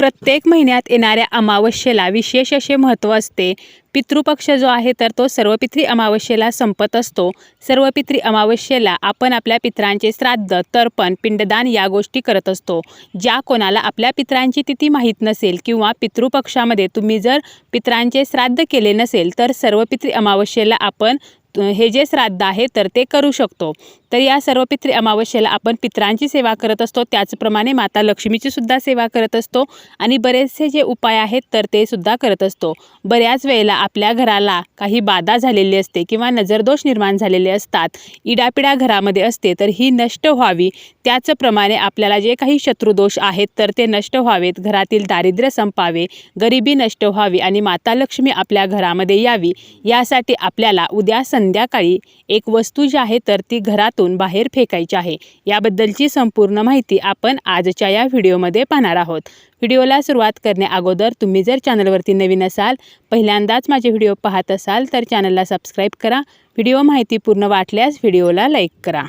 प्रत्येक महिन्यात येणाऱ्या अमावस्येला विशेष असे महत्त्व असते. पितृपक्ष जो आहे तर तो सर्व अमावस्येला संपत असतो. सर्व अमावस्येला आपण आपल्या पित्रांचे श्राद्ध तर्पण पिंडदान या गोष्टी करत असतो. ज्या कोणाला आपल्या पित्रांची तिथी माहीत नसेल किंवा पितृपक्षामध्ये तुम्ही जर पित्रांचे श्राद्ध केले नसेल तर सर्व अमावस्येला आपण हे जे श्राद्ध आहे तर ते करू शकतो. तर या सर्व पितृ अमावस्येला आपण पित्रांची सेवा करत असतो. त्याचप्रमाणे माता लक्ष्मीची सुद्धा सेवा करत असतो आणि बरेचसे जे उपाय आहेत तर ते सुद्धा करत असतो. बऱ्याच वेळेला आपल्या घराला काही बाधा झालेली असते किंवा नजरदोष निर्माण झालेले असतात. इडापिडा घरामध्ये असते तर ही नष्ट व्हावी. त्याचप्रमाणे आपल्याला जे काही शत्रुदोष आहेत तर ते नष्ट व्हावेत. घरातील दारिद्र्य संपावे गरिबी नष्ट व्हावी आणि माता लक्ष्मी आपल्या घरामध्ये यावी. यासाठी आपल्याला उद्या संध्याकाळी एक वस्तू जी आहे तर ती घरात घरातून बाहेर फेकायचे आहे. याबद्दलची संपूर्ण माहिती आपण आजच्या या व्हिडिओमध्ये पाहणार आहोत. व्हिडिओला सुरुवात करण्या अगोदर तुम्ही जर चॅनलवरती नवीन असाल पहिल्यांदाच माझे व्हिडिओ पाहत असाल तर चॅनलला सबस्क्राईब करा. व्हिडिओ माहिती पूर्ण वाटल्यास व्हिडिओला लाईक करा.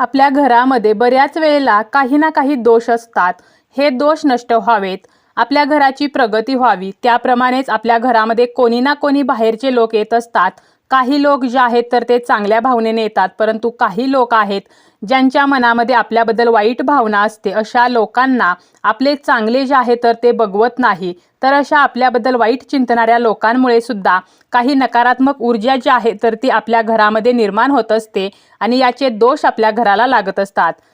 आपल्या घरामध्ये बऱ्याच वेळेला काही ना काही दोष असतात. हे दोष नष्ट व्हावेत. आपल्या घराची प्रगती व्हावी. त्याप्रमाणेच आपल्या घरामध्ये कोणी ना कोणी बाहेरचे लोक येत असतात. काही लोक जे आहेत तर ते चांगल्या भावनेने येतात परंतु काही लोक आहेत ज्यांच्या मनामध्ये आपल्याबद्दल वाईट भावना असते अशा लोकांना आपले चांगले जे आहे तर ते बघवत नाही. तर अशा आपल्याबद्दल वाईट चिंतणाऱ्या लोकांमुळे सुद्धा काही नकारात्मक ऊर्जा जी आहे तर ती आपल्या घरामध्ये निर्माण होत असते आणि याचे दोष आपल्या घराला लागत असतात.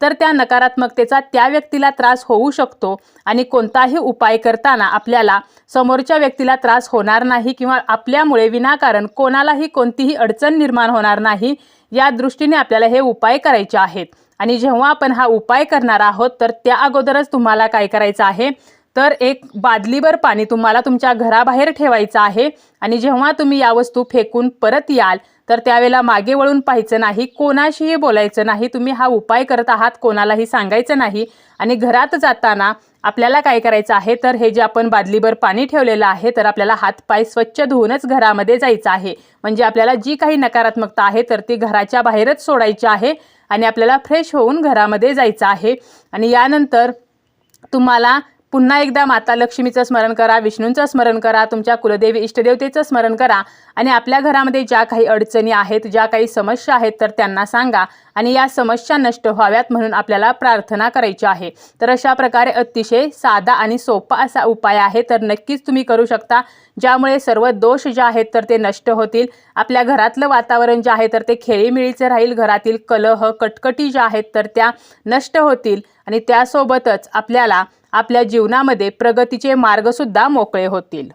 तर त्या नकारात्मकतेचा त्या व्यक्तीला त्रास होऊ शकतो आणि कोणताही उपाय करताना आपल्याला समोरच्या व्यक्तीला त्रास होणार नाही किंवा आपल्यामुळे विनाकारण कोणालाही कोणतीही अडचण निर्माण होणार नाही या दृष्टीने आपल्याला हे उपाय करायचे आहेत. आणि जेव्हा आपण हा उपाय करणार आहोत तर त्या अगोदरच तुम्हाला काय करायचं आहे? तर एक बादलीभर पाणी तुम्हाला तुमच्या घराबाहेर ठेवायचं आहे आणि जेव्हा तुम्ही या वस्तू फेकून परत याल तर त्यावेळेला मागे वळून पाहायचं नाही कोणाशीही बोलायचं नाही तुम्ही हा उपाय करत आहात कोणालाही सांगायचं नाही आणि घरात जाताना आपल्याला काय करायचं आहे तर हे जे आपण बादलीभर पाणी ठेवलेलं आहे तर आपल्याला हातपाय स्वच्छ धुवूनच घरामध्ये जायचं आहे. म्हणजे आपल्याला जी काही नकारात्मकता आहे तर ती घराच्या बाहेरच सोडायची आहे आणि आपल्याला फ्रेश होऊन घरामध्ये जायचं आहे. आणि यानंतर तुम्हाला पुन्हा एकदा माता लक्ष्मीचं स्मरण करा विष्णूंचं स्मरण करा तुमच्या कुलदेवी इष्टदेवतेचं स्मरण करा आणि आपल्या घरामध्ये ज्या काही अडचणी आहेत ज्या काही समस्या आहेत तर त्यांना सांगा आणि या समस्या नष्ट व्हाव्यात म्हणून आपल्याला प्रार्थना करायची आहे. तर अशा प्रकारे अतिशय साधा आणि सोपा असा उपाय आहे तर नक्कीच तुम्ही करू शकता. ज्यामुळे सर्व दोष जे आहेत तर ते नष्ट होतील. आपल्या घरातलं वातावरण जे आहे तर ते खेळीमिळीचं राहील. घरातील कलह कटकटी ज्या आहेत तर त्या नष्ट होतील आणि त्यासोबतच आपल्याला आपल्या जीवनामध्ये प्रगतीचे मार्गसुद्धा मोकळे होतील.